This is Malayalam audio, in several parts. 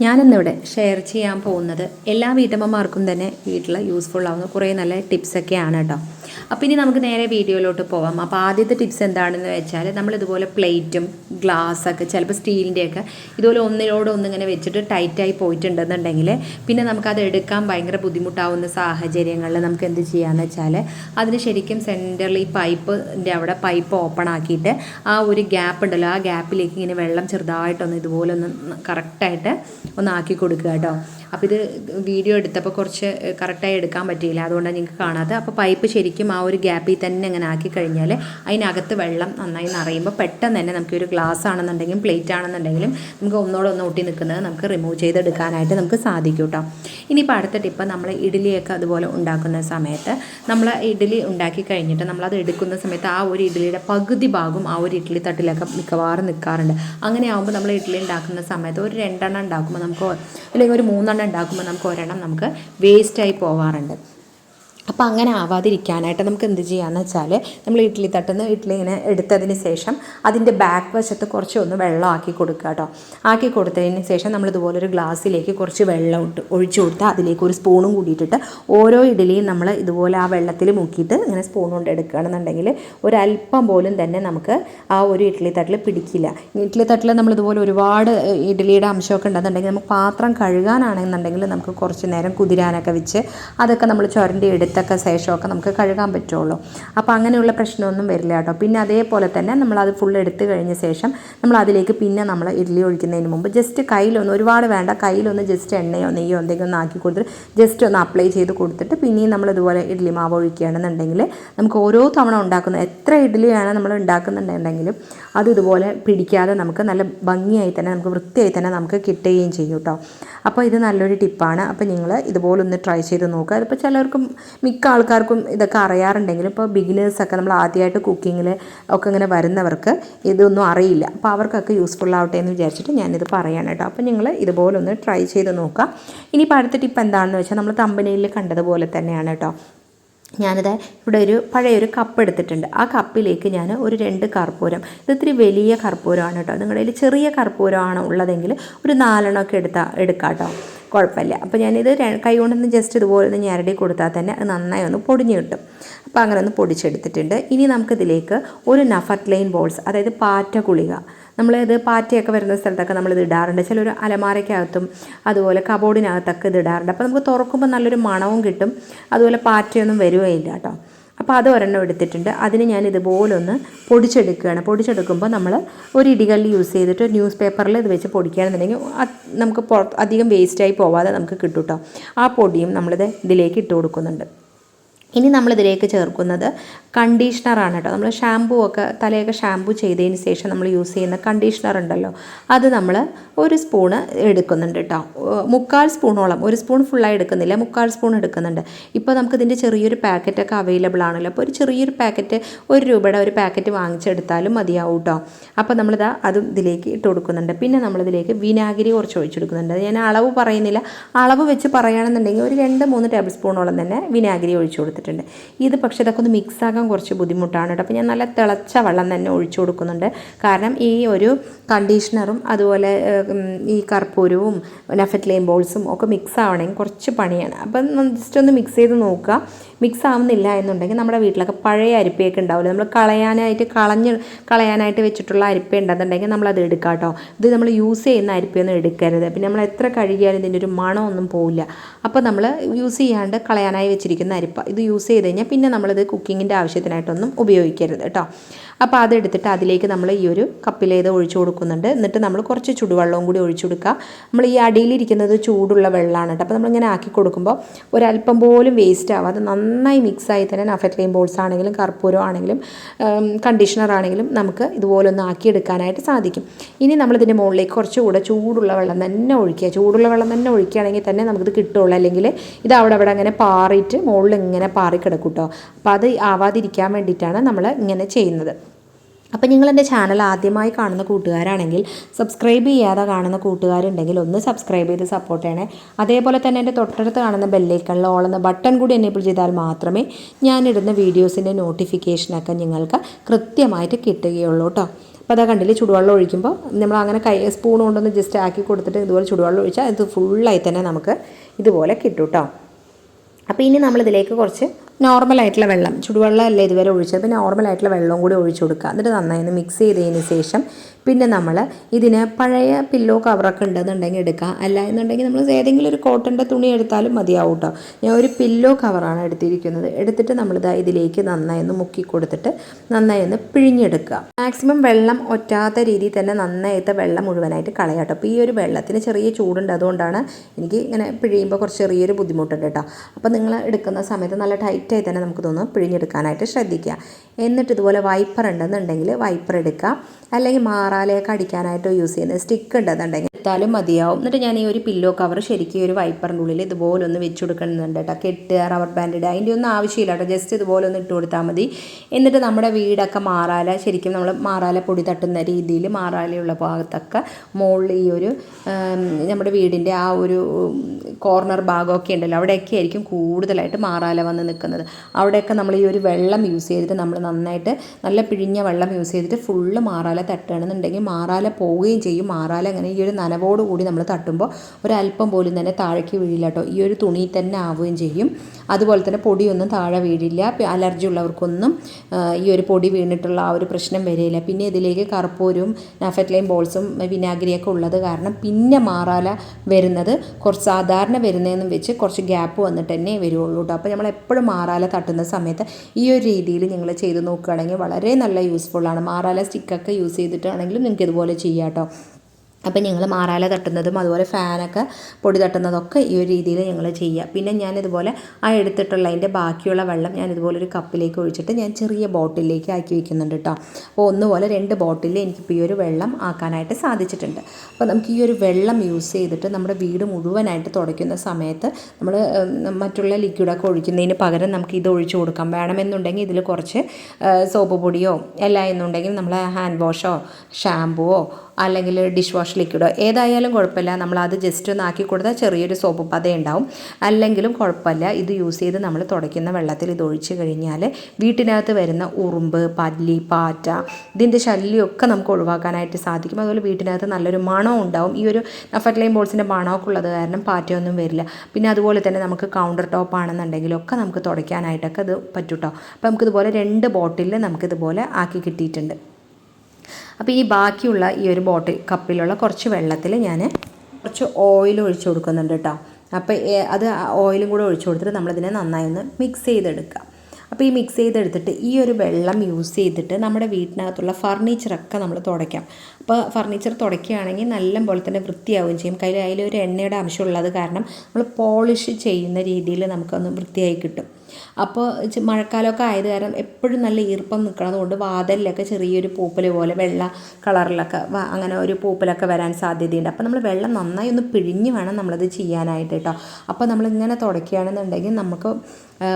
ഞാനിന്നിവിടെ ഷെയർ ചെയ്യാൻ പോകുന്നത് എല്ലാ വീട്ടമ്മമാർക്കും തന്നെ വീട്ടിൽ യൂസ്ഫുൾ ആവുന്ന കുറേ നല്ല ടിപ്സൊക്കെയാണ് കേട്ടോ. അപ്പോൾ ഇനി നമുക്ക് നേരെ വീഡിയോയിലോട്ട് പോവാം. അപ്പോൾ ആദ്യത്തെ ടിപ്സ് എന്താണെന്ന് വെച്ചാൽ നമ്മൾ ഇതുപോലെ പ്ലേറ്റും ഗ്ലാസ്സൊക്കെ ചിലപ്പോൾ സ്റ്റീലിന്റെയൊക്കെ ഇതുപോലെ ഒന്നിനോട് ഒന്നിങ്ങനെ വെച്ചിട്ട് ടൈറ്റായി പോയിട്ടുണ്ടെന്നുണ്ടെങ്കിൽ പിന്നെ നമുക്കത് എടുക്കാൻ ഭയങ്കര ബുദ്ധിമുട്ടാവുന്ന സാഹചര്യങ്ങളിൽ നമുക്ക് എന്ത് ചെയ്യാമെന്ന് വെച്ചാൽ അതിന് ശരിക്കും സെന്ററിൽ ഈ പൈപ്പിന്റെ അവിടെ പൈപ്പ് ഓപ്പൺ ആക്കിയിട്ട് ആ ഒരു ഗ്യാപ്പ് ഉണ്ടല്ലോ ആ ഗ്യാപ്പിലേക്ക് ഇങ്ങനെ വെള്ളം ചെറുതായിട്ടൊന്ന് ഇതുപോലെ ഒന്ന് കറക്റ്റായിട്ട് ഒന്ന് ആക്കി കൊടുക്കുക കേട്ടോ. അപ്പോൾ ഇത് വീഡിയോ എടുത്തപ്പോൾ കുറച്ച് കറക്റ്റായി എടുക്കാൻ പറ്റിയില്ല. അതുകൊണ്ടാണ് നിങ്ങൾക്ക് കാണാത്തത്. അപ്പോൾ പൈപ്പ് ശരിക്കും ആ ഒരു ഗ്യാപ്പിൽ തന്നെ അങ്ങനെ ആക്കി കഴിഞ്ഞാൽ അതിനകത്ത് വെള്ളം നന്നായി നിറയുമ്പോൾ പെട്ടെന്ന് തന്നെ നമുക്ക് ഒരു ഗ്ലാസ് ആണെന്നുണ്ടെങ്കിലും പ്ലേറ്റ് ആണെന്നുണ്ടെങ്കിലും നമുക്ക് ഒന്നോടെ ഒന്ന് ഒട്ടി നിൽക്കുന്നത് നമുക്ക് റിമൂവ് ചെയ്തെടുക്കാനായിട്ട് നമുക്ക് സാധിക്കും കേട്ടോ ഇനിയിപ്പോൾ അടുത്ത ടിപ്പ് നമ്മൾ ഇഡ്ഡലിയൊക്കെ അതുപോലെ ഉണ്ടാക്കുന്ന സമയത്ത് നമ്മൾ ഇഡ്ഡലി ഉണ്ടാക്കി കഴിഞ്ഞിട്ട് നമ്മളത് എടുക്കുന്ന സമയത്ത് ആ ഒരു ഇഡ്ഡലിയുടെ പകുതി ഭാഗം ആ ഒരു ഇഡ്ഡലി തട്ടിലൊക്കെ മിക്കവാറും നിൽക്കാറുണ്ട്. അങ്ങനെ ആകുമ്പോൾ നമ്മൾ ഇഡ്ഡലി ഉണ്ടാക്കുന്ന സമയത്ത് ഒരു രണ്ടെണ്ണം ഉണ്ടാക്കുമ്പോൾ നമുക്ക് അല്ലെങ്കിൽ ഒരു മൂന്നെണ്ണം ഉണ്ടാക്കുമ്പോൾ നമുക്ക് ഒരെണ്ണം നമുക്ക് വേസ്റ്റായി പോവാറുണ്ട്. അപ്പോൾ അങ്ങനെ ആവാതിരിക്കാനായിട്ട് നമുക്ക് എന്ത് ചെയ്യാമെന്ന് വെച്ചാൽ നമ്മൾ ഇഡ്ഡലി തട്ടുന്ന ഇഡ്ഡലി ഇങ്ങനെ എടുത്തതിന് ശേഷം അതിന്റെ ബാക്ക് വശത്ത് കുറച്ച് ഒന്ന് വെള്ളം ആക്കി കൊടുക്കുക കേട്ടോ. ആക്കി കൊടുത്തതിന് ശേഷം നമ്മൾ ഇതുപോലെ ഒരു ഗ്ലാസ്സിലേക്ക് കുറച്ച് വെള്ളം ഇട്ട് ഒഴിച്ചു കൊടുത്ത് അതിലേക്ക് ഒരു സ്പൂണും കൂടിയിട്ടിട്ട് ഓരോ ഇഡ്ഡലിയും നമ്മൾ ഇതുപോലെ ആ വെള്ളത്തിൽ മുക്കിയിട്ട് ഇങ്ങനെ സ്പൂൺ കൊണ്ട് എടുക്കുകയാണെന്നുണ്ടെങ്കിൽ ഒരല്പം പോലും തന്നെ നമുക്ക് ആ ഒരു ഇഡ്ഡലി തട്ടിൽ പിടിക്കില്ല. ഇഡ്ഡലി തട്ടിൽ നമ്മൾ ഇതുപോലെ ഒരുപാട് ഇഡ്ഡലിയുടെ അംശമൊക്കെ ഉണ്ടെന്നുണ്ടെങ്കിൽ നമുക്ക് പാത്രം കഴുകാനാണെന്നുണ്ടെങ്കിൽ നമുക്ക് കുറച്ച് നേരം കുതിരാനൊക്കെ വെച്ച് അതൊക്കെ നമ്മൾ ചുരണ്ടി എടുത്തൊക്കെ ശേഷമൊക്കെ നമുക്ക് കഴുകാൻ പറ്റുള്ളൂ. അപ്പോൾ അങ്ങനെയുള്ള പ്രശ്നമൊന്നും വരില്ല കേട്ടോ. പിന്നെ അതേപോലെ തന്നെ നമ്മൾ അത് ഫുൾ എടുത്തു കഴിഞ്ഞ ശേഷം നമ്മൾ അതിലേക്ക് പിന്നെ നമ്മൾ ഇഡ്ഡലി ഒഴിക്കുന്നതിന് മുമ്പ് ജസ്റ്റ് കയ്യിലൊന്ന് ഒരുപാട് വേണ്ട കയ്യിലൊന്ന് ജസ്റ്റ് എണ്ണയോ നെയ്യോ എന്തെങ്കിലും ഒന്ന് ആക്കി കൊടുത്തിട്ട് ജസ്റ്റ് ഒന്ന് അപ്ലൈ ചെയ്ത് കൊടുത്തിട്ട് പിന്നെയും നമ്മൾ ഇതുപോലെ ഇഡ്ഡലി മാവ് ഒഴിക്കുകയാണെന്നുണ്ടെങ്കിൽ നമുക്ക് ഓരോ തവണ ഉണ്ടാക്കുന്ന എത്ര ഇഡ്ഡലിയാണ് നമ്മൾ ഉണ്ടാക്കുന്നുണ്ടെങ്കിലും അത് ഇതുപോലെ പിടിക്കാതെ നമുക്ക് നല്ല ഭംഗിയായി തന്നെ നമുക്ക് വൃത്തിയായി തന്നെ നമുക്ക് കിട്ടുകയും ചെയ്യും കേട്ടോ അപ്പോൾ ഇത് നല്ലൊരു ടിപ്പാണ്. അപ്പോൾ നിങ്ങൾ ഇതുപോലെ ഒന്ന് ട്രൈ ചെയ്ത് നോക്കുക. അതിപ്പോൾ ചിലർക്കും മിക്ക ആൾക്കാർക്കും ഇതൊക്കെ അറിയാറുണ്ടെങ്കിലും ഇപ്പോൾ ബിഗിനേഴ്സൊക്കെ നമ്മൾ ആദ്യമായിട്ട് കുക്കിങ്ങിൽ ഒക്കെ ഇങ്ങനെ വരുന്നവർക്ക് ഇതൊന്നും അറിയില്ല. അപ്പോൾ അവർക്കൊക്കെ യൂസ്ഫുൾ ആവട്ടെ എന്ന് വിചാരിച്ചിട്ട് ഞാനിത് പറയാണ് കേട്ടോ അപ്പോൾ നിങ്ങൾ ഇതുപോലെ ഒന്ന് ട്രൈ ചെയ്ത് നോക്കുക. ഇനിയിപ്പോൾ അടുത്ത ടിപ്പ് എന്താണെന്ന് വെച്ചാൽ നമ്മൾ തമ്പനയിൽ കണ്ടതുപോലെ തന്നെയാണ് കേട്ടോ ഞാനിത് ഇവിടെ ഒരു പഴയൊരു കപ്പ് എടുത്തിട്ടുണ്ട്. ആ കപ്പിലേക്ക് ഞാൻ ഒരു രണ്ട് കർപ്പൂരം. ഇത് വലിയ കർപ്പൂരമാണ് കേട്ടോ. നിങ്ങളുടെ കയ്യിൽ ചെറിയ കർപ്പൂരമാണ് ഉള്ളതെങ്കിൽ ഒരു നാലെണ്ണമൊക്കെ എടുത്താൽ എടുക്കാം കേട്ടോ. കുഴപ്പമില്ല. അപ്പോൾ ഞാനിത് കൈ കൊണ്ടൊന്ന് ജസ്റ്റ് ഇതുപോലെ ഒന്ന് ഞരടി കൊടുത്താൽ തന്നെ അത് നന്നായി ഒന്ന് പൊടിഞ്ഞു കിട്ടും. അപ്പോൾ അങ്ങനെ ഒന്ന് പൊടിച്ചെടുത്തിട്ടുണ്ട്. ഇനി നമുക്കിതിലേക്ക് ഒരു നഫർട്ട് ലൈൻ ബോൾസ് അതായത് പാറ്റ ഗുളിക. നമ്മളിത് പാറ്റയൊക്കെ വരുന്ന സ്ഥലത്തൊക്കെ നമ്മൾ ഇത് ഇടാറുണ്ട്. ചില ഒരു അലമാരയ്ക്കകത്തും അതുപോലെ കബോർഡിനകത്തൊക്കെ ഇത് ഇടാറുണ്ട്. അപ്പോൾ നമുക്ക് തുറക്കുമ്പോൾ നല്ലൊരു മണവും കിട്ടും. അതുപോലെ പാറ്റയൊന്നും വരികയില്ല കേട്ടോ. അപ്പോൾ അത് ഒരെണ്ണം എടുത്തിട്ടുണ്ട്. അതിന് ഞാൻ ഇതുപോലെ ഒന്ന് പൊടിച്ചെടുക്കുകയാണ്. പൊടിച്ചെടുക്കുമ്പോൾ നമ്മൾ ഒരു ഇടികല്ല് യൂസ് ചെയ്തിട്ട് ന്യൂസ് പേപ്പറിൽ ഇത് വെച്ച് പൊടിക്കുകയാണെന്നുണ്ടെങ്കിൽ നമുക്ക് അധികം വേസ്റ്റായി പോവാതെ നമുക്ക് കിട്ടും കേട്ടോ. ആ പൊടിയും നമ്മളിത് ഇതിലേക്ക് ഇട്ട് കൊടുക്കുന്നുണ്ട്. ഇനി നമ്മളിതിലേക്ക് ചേർക്കുന്നത് കണ്ടീഷണറാണ് കേട്ടോ. നമ്മൾ ഷാമ്പൂ ഒക്കെ തലയൊക്കെ ഷാമ്പൂ ചെയ്തതിന് ശേഷം നമ്മൾ യൂസ് ചെയ്യുന്ന കണ്ടീഷണർ ഉണ്ടല്ലോ. അത് നമ്മൾ ഒരു സ്പൂണ് എടുക്കുന്നുണ്ട് കേട്ടോ. മുക്കാൽ സ്പൂണോളം ഒരു സ്പൂൺ ഫുള്ളായി എടുക്കുന്നില്ല മുക്കാൽ സ്പൂൺ എടുക്കുന്നുണ്ട്. ഇപ്പോൾ നമുക്ക് ഇതിന്റെ ചെറിയൊരു പാക്കറ്റൊക്കെ അവൈലബിൾ ആണല്ലോ. അപ്പോൾ ഒരു ചെറിയൊരു പാക്കറ്റ് ഒരു രൂപയുടെ ഒരു പാക്കറ്റ് വാങ്ങിച്ചെടുത്താലും മതിയാവും കേട്ടോ. അപ്പോൾ നമ്മളിതാ അതും ഇതിലേക്ക് ഇട്ട് കൊടുക്കുന്നുണ്ട്. പിന്നെ നമ്മളിതിലേക്ക് വിനാഗിരി കുറച്ച് ഒഴിച്ചെടുക്കുന്നുണ്ട് ഞാൻ അളവ് പറയുന്നില്ല. അളവ് വെച്ച് പറയുകയാണെന്നുണ്ടെങ്കിൽ ഒരു രണ്ട് മൂന്ന് ടേബിൾ സ്പൂണോളം തന്നെ വിനാഗിരി ഒഴിച്ചു കൊടുത്തിട്ടുണ്ട്. ഇത് പക്ഷേ ഇതൊക്കെ ഒന്ന് മിക്സ് ആക്കാൻ കുറച്ച് ബുദ്ധിമുട്ടാണ് കേട്ടോ. അപ്പോൾ ഞാൻ നല്ല തിളച്ച വെള്ളം തന്നെ ഒഴിച്ചു കൊടുക്കുന്നുണ്ട്. കാരണം ഈ ഒരു കണ്ടീഷണറും അതുപോലെ ഈ കർപ്പൂരവും നഫറ്റ്ലെയിം ബോൾസും ഒക്കെ മിക്സ് ആവണമെങ്കിൽ കുറച്ച് പണിയാണ്. അപ്പം ജസ്റ്റ് ഒന്ന് മിക്സ് ചെയ്ത് നോക്കുക. മിക്സ് ആവുന്നില്ല എന്നുണ്ടെങ്കിൽ നമ്മുടെ വീട്ടിലൊക്കെ പഴയ അരിപ്പയൊക്കെ ഉണ്ടാവില്ല? നമ്മൾ കളയാനായിട്ട് കളഞ്ഞ് കളയാനായിട്ട് വെച്ചിട്ടുള്ള അരിപ്പ ഉണ്ടെന്നുണ്ടെങ്കിൽ നമ്മളത് എടുക്കാം കേട്ടോ. ഇത് നമ്മൾ യൂസ് ചെയ്യുന്ന അരിപ്പയൊന്നും എടുക്കരുത്. പിന്നെ നമ്മൾ എത്ര കഴുകിയാലും ഇതിന്റെ ഒരു മണമൊന്നും പോവില്ല. അപ്പോൾ നമ്മൾ യൂസ് ചെയ്യാണ്ട് കളയാനായി വെച്ചിരിക്കുന്ന അരിപ്പ ഇത് യൂസ് ചെയ്ത് കഴിഞ്ഞാൽ പിന്നെ നമ്മളിത് കുക്കിങ്ങിന്റെ ആവശ്യത്തിനായിട്ടൊന്നും ഉപയോഗിക്കരുത് കേട്ടോ. അപ്പോൾ അതെടുത്തിട്ട് അതിലേക്ക് നമ്മൾ ഈ ഒരു കപ്പിലേത് ഒഴിച്ചു കൊടുക്കുന്നുണ്ട്. എന്നിട്ട് നമ്മൾ കുറച്ച് ചുടുവെള്ളവും കൂടി ഒഴിച്ചു കൊടുക്കുക. നമ്മൾ ഈ അടിയിലിരിക്കുന്നത് ചൂടുള്ള വെള്ളമാണ് കേട്ടോ. അപ്പോൾ നമ്മളിങ്ങനെ ആക്കി കൊടുക്കുമ്പോൾ ഒരല്പം പോലും വേസ്റ്റ് ആവാതെ നന്നായി മിക്സായി തന്നെ നഫറ്റ്ലെയിം ബോൾസ് ആണെങ്കിലും കർപ്പൂരം ആണെങ്കിലും കണ്ടീഷണർ ആണെങ്കിലും നമുക്ക് ഇതുപോലെ ഒന്ന് ആക്കിയെടുക്കാനായിട്ട് സാധിക്കും. ഇനി നമ്മളിതിന്റെ മുകളിലേക്ക് കുറച്ചുകൂടെ ചൂടുള്ള വെള്ളം തന്നെ ഒഴിക്കുക. ചൂടുള്ള വെള്ളം തന്നെ ഒഴിക്കുകയാണെങ്കിൽ തന്നെ നമുക്കിത് കിട്ടുള്ളൂ. അല്ലെങ്കിൽ ഇത് അവിടെ അവിടെ അങ്ങനെ പാറിയിട്ട് മുകളിൽ ഇങ്ങനെ പാറി കിടക്കും കേട്ടോ. അപ്പോൾ അത് ആവാതിരിക്കാൻ വേണ്ടിയിട്ടാണ് നമ്മൾ ഇങ്ങനെ ചെയ്യുന്നത്. അപ്പോൾ നിങ്ങൾ എന്റെ ചാനൽ ആദ്യമായി കാണുന്ന കൂട്ടുകാരാണെങ്കിൽ സബ്സ്ക്രൈബ് ചെയ്യാതെ കാണുന്ന കൂട്ടുകാരുണ്ടെങ്കിൽ ഒന്ന് സബ്സ്ക്രൈബ് ചെയ്ത് സപ്പോർട്ട് ചെയ്യണേ. അതേപോലെ തന്നെ എന്റെ തൊട്ടടുത്ത് കാണുന്ന ബെല്ലൈക്കണിൽ ഓളുന്ന ബട്ടൺ കൂടി എനേബിൾ ചെയ്താൽ മാത്രമേ ഞാനിടുന്ന വീഡിയോസിന്റെ നോട്ടിഫിക്കേഷനൊക്കെ നിങ്ങൾക്ക് കൃത്യമായിട്ട് കിട്ടുകയുള്ളൂ കേട്ടോ അപ്പോൾ അതാ കണ്ടില്ലേ ചുടുവെള്ളം ഒഴിക്കുമ്പോൾ നമ്മൾ അങ്ങനെ കൈ സ്പൂൺ കൊണ്ടൊന്ന് ജസ്റ്റ് ആക്കി കൊടുത്തിട്ട് ഇതുപോലെ ചുടുവെള്ളം ഒഴിച്ചാൽ ഇത് ഫുള്ളായി തന്നെ നമുക്ക് ഇതുപോലെ കിട്ടും കേട്ടോ അപ്പോൾ ഇനി നമ്മളിതിലേക്ക് കുറച്ച് നോർമലായിട്ടുള്ള വെള്ളം. ചുടുവെള്ളം അല്ല ഇതുവരെ ഒഴിച്ചത്. അപ്പോൾ നോർമലായിട്ടുള്ള വെള്ളവും കൂടി ഒഴിച്ചു കൊടുക്കുക. എന്നിട്ട് നന്നായി ഒന്ന് മിക്സ് ചെയ്തതിന് ശേഷം പിന്നെ നമ്മൾ ഇതിന് പഴയ പില്ലോ കവറൊക്കെ ഉണ്ടെന്നുണ്ടെങ്കിൽ എടുക്കുക. അല്ല എന്നുണ്ടെങ്കിൽ നമ്മൾ ഏതെങ്കിലും ഒരു കോട്ടന്റെ തുണി എടുത്താലും മതിയാവും കേട്ടോ ഞാൻ ഒരു പില്ലോ കവറാണ് എടുത്തിരിക്കുന്നത്. എടുത്തിട്ട് നമ്മളിത് ഇതിലേക്ക് നന്നായി ഒന്ന് മുക്കി കൊടുത്തിട്ട് നന്നായി ഒന്ന് പിഴിഞ്ഞെടുക്കുക. മാക്സിമം വെള്ളം ഒറ്റാത്ത രീതിയിൽ തന്നെ നന്നായിട്ട് വെള്ളം മുഴുവനായിട്ട് കളയാം കേട്ടോ അപ്പോൾ ഈ ഒരു വെള്ളത്തിന് ചെറിയ ചൂടുണ്ട് അതുകൊണ്ടാണ് എനിക്ക് ഇങ്ങനെ പിഴിയുമ്പോൾ കുറച്ച് ചെറിയൊരു ബുദ്ധിമുട്ടുണ്ട് കേട്ടോ അപ്പോൾ നിങ്ങൾ എടുക്കുന്ന സമയത്ത് നല്ല ടൈറ്റായി തന്നെ നമുക്ക് തോന്നും പിഴിഞ്ഞെടുക്കാനായിട്ട് ശ്രദ്ധിക്കുക. എന്നിട്ട് ഇതുപോലെ വൈപ്പർ ഉണ്ടെന്നുണ്ടെങ്കിൽ വൈപ്പർ എടുക്കുക. അല്ലെങ്കിൽ മാറാലയൊക്കെ അടിക്കാനായിട്ട് യൂസ് ചെയ്യുന്ന സ്റ്റിക്ക് ഉണ്ടെന്നുണ്ടെങ്കിൽ എടുത്താലും മതിയാവും. എന്നിട്ട് ഞാൻ ഈ ഒരു പില്ലോ കവർ ശരിക്കും ഒരു വൈപ്പറിന്റെ ഉള്ളിൽ ഇതുപോലെ ഒന്ന് വെച്ച് കൊടുക്കുന്നുണ്ട് കേട്ടോ. കെട്ട് റബ്ബർ ബാൻഡ് ഇടുക അതിന്റെ ഒന്നും ആവശ്യമില്ല കേട്ടോ. ജസ്റ്റ് ഇതുപോലെ ഒന്ന് ഇട്ട് കൊടുത്താൽ മതി. എന്നിട്ട് നമ്മുടെ വീടൊക്കെ മാറാല. ശരിക്കും നമ്മൾ മാറാല പൊടി തട്ടുന്ന രീതിയിൽ മാറാലയുള്ള ഭാഗത്തൊക്കെ മുകളിൽ ഈ ഒരു നമ്മുടെ വീടിന്റെ ആ ഒരു കോർണർ ഭാഗമൊക്കെ ഉണ്ടല്ലോ. അവിടെയൊക്കെ ആയിരിക്കും കൂടുതലായിട്ട് മാറാല വന്ന് നിൽക്കുന്നത്. അവിടെയൊക്കെ നമ്മൾ ഈ ഒരു വെള്ളം യൂസ് ചെയ്തിട്ട് നമ്മൾ നന്നായിട്ട് നല്ല പിഴിഞ്ഞ വെള്ളം യൂസ് ചെയ്തിട്ട് ഫുള്ള് മാറാല തട്ടുകയാണെന്നുണ്ടെങ്കിൽ മാറാല പോവുകയും ചെയ്യും. മാറാല അങ്ങനെ ഈ ഒരു നനവോട് കൂടി നമ്മൾ തട്ടുമ്പോൾ ഒരല്പം പോലും തന്നെ താഴേക്ക് വീഴില്ല കേട്ടോ. ഈ ഒരു തുണി തന്നെ ആവുകയും ചെയ്യും. അതുപോലെ തന്നെ പൊടിയൊന്നും താഴെ വീഴില്ല. അലർജി ഉള്ളവർക്കൊന്നും ഈ ഒരു പൊടി വീണിട്ടുള്ള ആ ഒരു പ്രശ്നം വരില്ല പിന്നെ ഇതിലേക്ക് കറുപ്പൂരും നഫറ്റ്ലൈൻ ബോൾസും വിനാഗിരിയൊക്കെ ഉള്ളത് കാരണം പിന്നെ മാറാല വരുന്നത് കുറച്ച് സാധാരണ വരുന്നതെന്നും വെച്ച് കുറച്ച് ഗ്യാപ്പ് വന്നിട്ട് തന്നെ വരുള്ളൂ കേട്ടോ. അപ്പോൾ നമ്മൾ എപ്പോഴും മാറാല തട്ടുന്ന സമയത്ത് ഈ ഒരു രീതിയിൽ നിങ്ങൾ ചെയ്ത് നോക്കുകയാണെങ്കിൽ വളരെ നല്ല യൂസ്ഫുള്ളാണ് മാറാല സ്റ്റിക്കൊക്കെ യൂസ് ചെയ്തിട്ടാണെങ്കിലും നിങ്ങൾക്ക് ഇതുപോലെ ചെയ്യാം കേട്ടോ അപ്പം ഞങ്ങൾ മാറാല തട്ടുന്നതും അതുപോലെ ഫാനൊക്കെ പൊടി തട്ടുന്നതൊക്കെ ഈ ഒരു രീതിയിൽ ഞങ്ങൾ ചെയ്യുക പിന്നെ ഞാനിതുപോലെ ആ എടുത്തിട്ടുള്ള അതിന്റെ ബാക്കിയുള്ള വെള്ളം ഞാൻ ഇതുപോലെ ഒരു കപ്പിലേക്ക് ഒഴിച്ചിട്ട് ഞാൻ ചെറിയ ബോട്ടിലേക്ക് ആക്കി വെക്കുന്നുണ്ട് കേട്ടോ അപ്പോൾ ഒന്നുപോലെ രണ്ട് ബോട്ടിലിൽ എനിക്കിപ്പോൾ ഈ ഒരു വെള്ളം ആക്കാനായിട്ട് സാധിച്ചിട്ടുണ്ട്. അപ്പോൾ നമുക്ക് ഈ ഒരു വെള്ളം യൂസ് ചെയ്തിട്ട് നമ്മുടെ വീട് മുഴുവനായിട്ട് തുടയ്ക്കുന്ന സമയത്ത് നമ്മൾ മറ്റുള്ള ലിക്വിഡൊക്കെ ഒഴിക്കുന്നതിന് പകരം നമുക്ക് ഇത് ഒഴിച്ചു കൊടുക്കാം. വേണമെന്നുണ്ടെങ്കിൽ ഇതിൽ കുറച്ച് സോപ്പ് പൊടിയോ അല്ല എന്നുണ്ടെങ്കിൽ നമ്മൾ ഹാൻഡ് വാഷോ ഷാമ്പുവോ അല്ലെങ്കിൽ ഡിഷ് വാഷ് ലിക്വിഡോ ഏതായാലും കുഴപ്പമില്ല. നമ്മൾ അത് ജസ്റ്റ് ഒന്ന് ആക്കി കൊടുത്താൽ ചെറിയൊരു സോപ്പ് പത ഉണ്ടാവും അല്ലെങ്കിലും കുഴപ്പമില്ല. ഇത് യൂസ് ചെയ്ത് നമ്മൾ തുടയ്ക്കുന്ന വെള്ളത്തിൽ ഇത് ഒഴിച്ച് കഴിഞ്ഞാൽ വീട്ടിനകത്ത് വരുന്ന ഉറുമ്പ് പല്ലി പാറ്റ ഇതിന്റെ ശല്യമൊക്കെ നമുക്ക് ഒഴിവാക്കാനായിട്ട് സാധിക്കും. അതുപോലെ വീട്ടിനകത്ത് നല്ലൊരു മണം ഉണ്ടാവും. ഈ ഒരു നഫറ്റ്ലൈൻ ബോൾസിന്റെ മണമൊക്കെ ഉള്ളത് കാരണം പാറ്റയൊന്നും വരില്ല. പിന്നെ അതുപോലെ തന്നെ നമുക്ക് കൗണ്ടർ ടോപ്പ് ആണെന്നുണ്ടെങ്കിലൊക്കെ നമുക്ക് തുടയ്ക്കാനായിട്ടൊക്കെ ഇത് പറ്റൂട്ടോ. അപ്പോൾ നമുക്കിതുപോലെ രണ്ട് ബോട്ടിലിൽ നമുക്കിതുപോലെ ആക്കി കിട്ടിയിട്ടുണ്ട്. അപ്പോൾ ഈ ബാക്കിയുള്ള ഈ ഒരു ബോട്ടിൽ കപ്പിലുള്ള കുറച്ച് വെള്ളത്തിൽ ഞാൻ കുറച്ച് ഓയിൽ ഒഴിച്ചു കൊടുക്കുന്നുണ്ട് കേട്ടോ അപ്പോൾ അത് ഓയിലും കൂടെ ഒഴിച്ചു കൊടുത്തിട്ട് നമ്മളിതിനെ നന്നായി ഒന്ന് മിക്സ് ചെയ്തെടുക്കുക അപ്പോൾ ഈ മിക്സ് ചെയ്തെടുത്തിട്ട് ഈ ഒരു വെള്ളം യൂസ് ചെയ്തിട്ട് നമ്മുടെ വീട്ടിനകത്തുള്ള ഫർണിച്ചറൊക്കെ നമ്മൾ തുടയ്ക്കാം. അപ്പോൾ ഫർണിച്ചർ തുടയ്ക്കുകയാണെങ്കിൽ നല്ല പോലെ തന്നെ വൃത്തിയാവുകയും ചെയ്യും. കയ്യിൽ അതിലൊരു എണ്ണയുടെ അംശമുള്ളത് കാരണം നമ്മൾ പോളിഷ് ചെയ്യുന്ന രീതിയിൽ നമുക്കൊന്ന് വൃത്തിയായി കിട്ടും. അപ്പോൾ മഴക്കാലമൊക്കെ ആയത് കാരണം എപ്പോഴും നല്ല ഈർപ്പം നിൽക്കണത് കൊണ്ട് ചെറിയൊരു പൂപ്പൽ പോലെ വെള്ള കളറിലൊക്കെ അങ്ങനെ ഒരു പൂപ്പലൊക്കെ വരാൻ സാധ്യതയുണ്ട്. അപ്പോൾ നമ്മൾ വെള്ളം നന്നായി ഒന്ന് പിഴിഞ്ഞ് വേണം നമ്മളത് ചെയ്യാനായിട്ട് കേട്ടോ. അപ്പോൾ നമ്മളിങ്ങനെ തുടയ്ക്കുകയാണെന്നുണ്ടെങ്കിൽ നമുക്ക്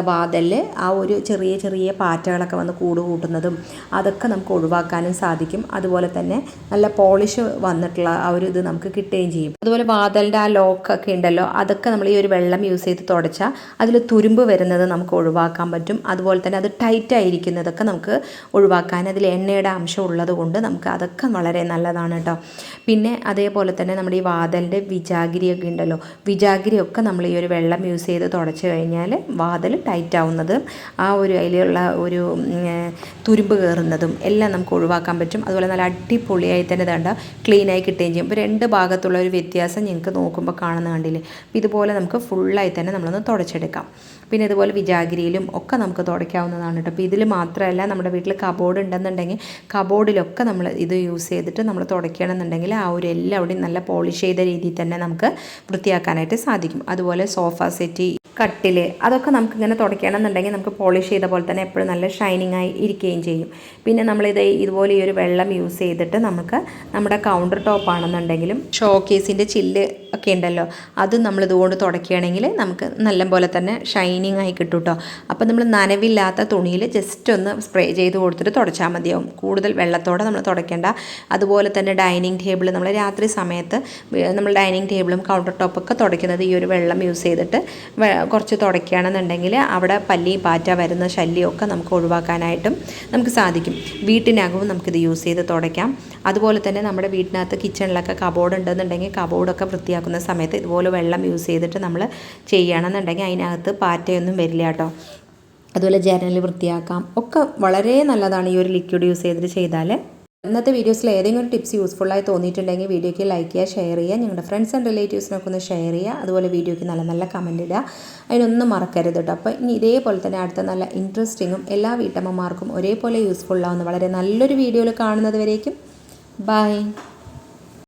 വാതലിൽ ആ ഒരു ചെറിയ ചെറിയ പാറ്റകളൊക്കെ വന്ന് കൂട് കൂട്ടുന്നതും അതൊക്കെ നമുക്ക് ഒഴിവാക്കാനും സാധിക്കും. അതുപോലെ തന്നെ നല്ല പോളിഷ് വന്നിട്ടുള്ള ആ ഒരു ഇത് നമുക്ക് കിട്ടുകയും ചെയ്യും. അതുപോലെ വാതിലിന്റെ ആ ലോക്കൊക്കെ ഉണ്ടല്ലോ അതൊക്കെ നമ്മൾ ഈ ഒരു വെള്ളം യൂസ് ചെയ്ത് തുടച്ചാൽ അതിൽ തുരുമ്പ് വരുന്നത് നമുക്ക് ഒഴിവാക്കാൻ പറ്റും. അതുപോലെ തന്നെ അത് ടൈറ്റ് ആയിരിക്കുന്നതൊക്കെ നമുക്ക് ഒഴിവാക്കാൻ അതിൽ എണ്ണയുടെ അംശം ഉള്ളത് കൊണ്ട് നമുക്ക് അതൊക്കെ വളരെ നല്ലതാണ് കേട്ടോ പിന്നെ അതേപോലെ തന്നെ നമ്മുടെ ഈ വാതലിന്റെ വിജാഗിരിയൊക്കെ ഉണ്ടല്ലോ. വിജാഗിരിയൊക്കെ നമ്മൾ ഈ ഒരു വെള്ളം യൂസ് ചെയ്ത് തുടച്ച് കഴിഞ്ഞാൽ വാതൽ ടൈറ്റ് ആവുന്നതും ആ ഒരു അതിലുള്ള ഒരു തുരുമ്പ് കയറുന്നതും എല്ലാം നമുക്ക് ഒഴിവാക്കാൻ പറ്റും. അതുപോലെ നല്ല അടിപൊളിയായി തന്നെ വേണ്ട ക്ലീനായി കിട്ടുകയും ചെയ്യും. അപ്പോൾ രണ്ട് ഭാഗത്തുള്ള ഒരു വ്യത്യാസം ഞങ്ങൾക്ക് നോക്കുമ്പോൾ കാണുന്ന കണ്ടില്ലേ? അപ്പോൾ ഇതുപോലെ നമുക്ക് ഫുള്ളായി തന്നെ നമ്മളൊന്ന് തുടച്ചെടുക്കാം. പിന്നെ ഇതുപോലെ വിജാഗിരിയിലും ഒക്കെ നമുക്ക് തുടയ്ക്കാവുന്നതാണ് കേട്ടോ. അപ്പോൾ ഇതിൽ മാത്രമല്ല നമ്മുടെ വീട്ടിൽ കബോർഡ് ഉണ്ടെന്നുണ്ടെങ്കിൽ കബോർഡിലൊക്കെ നമ്മൾ ഇത് യൂസ് ചെയ്തിട്ട് നമ്മൾ തുടയ്ക്കണമെന്നുണ്ടെങ്കിൽ ആ ഒരു എല്ലാവിടെയും നല്ല പോളിഷ് ചെയ്ത രീതിയിൽ തന്നെ നമുക്ക് വൃത്തിയാക്കാനായിട്ട് സാധിക്കും. അതുപോലെ സോഫ സെറ്റി കട്ടിൽ അതൊക്കെ നമുക്ക് ഇങ്ങനെ തുടയ്ക്കണമെന്നുണ്ടെങ്കിൽ നമുക്ക് പോളിഷ് ചെയ്ത പോലെ തന്നെ എപ്പോഴും നല്ല ഷൈനിങ് ആയി ഇരിക്കുകയും ചെയ്യും. പിന്നെ നമ്മളിത് ഇതുപോലെ ഈ ഒരു വെള്ളം യൂസ് ചെയ്തിട്ട് നമുക്ക് നമ്മുടെ കൗണ്ടർ ടോപ്പ് ആണെന്നുണ്ടെങ്കിലും ഷോ കേസിന്റെ ചില്ല് ഒക്കെ ഉണ്ടല്ലോ. അത് നമ്മൾ ഇതുകൊണ്ട് തുടക്കുകയാണെങ്കിൽ നമുക്ക് നല്ല പോലെ തന്നെ ഷൈനിങ് ആയി കിട്ടും കേട്ടോ അപ്പോൾ നമ്മൾ നനവില്ലാത്ത തുണിയിൽ ജസ്റ്റ് ഒന്ന് സ്പ്രേ ചെയ്ത് കൊടുത്തിട്ട് തുടച്ചാൽ മതിയാവും. കൂടുതൽ വെള്ളത്തോടെ നമ്മൾ തുടയ്ക്കേണ്ട. അതുപോലെ തന്നെ ഡൈനിങ് ടേബിൾ നമ്മൾ രാത്രി സമയത്ത് നമ്മൾ ഡൈനിങ് ടേബിളും കൗണ്ടർ ടോപ്പൊക്കെ തുടയ്ക്കുന്നത് ഈ ഒരു വെള്ളം യൂസ് ചെയ്തിട്ട് കുറച്ച് തുടയ്ക്കുകയാണെന്നുണ്ടെങ്കിൽ അവിടെ പല്ലി പാറ്റ വരുന്ന ശല്യമൊക്കെ നമുക്ക് ഒഴിവാക്കാനായിട്ടും നമുക്ക് സാധിക്കും. വീട്ടിനകവും നമുക്കിത് യൂസ് ചെയ്ത് തുടയ്ക്കാം. അതുപോലെ തന്നെ നമ്മുടെ വീട്ടിനകത്ത് കിച്ചണിലൊക്കെ കബോർഡ് ഉണ്ടെന്നുണ്ടെങ്കിൽ കബോർഡൊക്കെ വൃത്തിയാക്കുന്ന സമയത്ത് ഇതുപോലെ വെള്ളം യൂസ് ചെയ്തിട്ട് നമ്മൾ ചെയ്യുകയാണെന്നുണ്ടെങ്കിൽ അതിനകത്ത് പാറ്റയൊന്നും വരില്ല കേട്ടോ. അതുപോലെ ജനൽ വൃത്തിയാക്കാം. ഒക്കെ വളരെ നല്ലതാണ് ഈ ഒരു ലിക്വിഡ് യൂസ് ചെയ്തിട്ട് ചെയ്താൽ ഇന്നത്തെ വീഡിയോസിൽ ഏതെങ്കിലും ഒരു ടിപ്സ് യൂസ്ഫുള്ളായി തോന്നിയിട്ടുണ്ടെങ്കിൽ വീഡിയോയ്ക്ക് ലൈക്ക് ചെയ്യുക ഷെയർ ചെയ്യുക നിങ്ങളുടെ ഫ്രണ്ട്സ് ആൻഡ് റിലേറ്റീവ്സിനൊക്കെ ഒന്ന് ഷെയർ ചെയ്യുക. അതുപോലെ വീഡിയോയ്ക്ക് നല്ല നല്ല കമന്റ് ഇടുക. അതിനൊന്നും മറക്കരുത് കേട്ടോ. അപ്പോൾ ഇനി ഇതേപോലെ തന്നെ അടുത്ത നല്ല ഇൻട്രസ്റ്റിങ്ങും എല്ലാ വീട്ടമ്മമാർക്കും ഒരേപോലെ യൂസ്ഫുള്ളാവുന്ന വളരെ നല്ലൊരു വീഡിയോയിൽ കാണുന്നത് വരേക്കും. ബൈ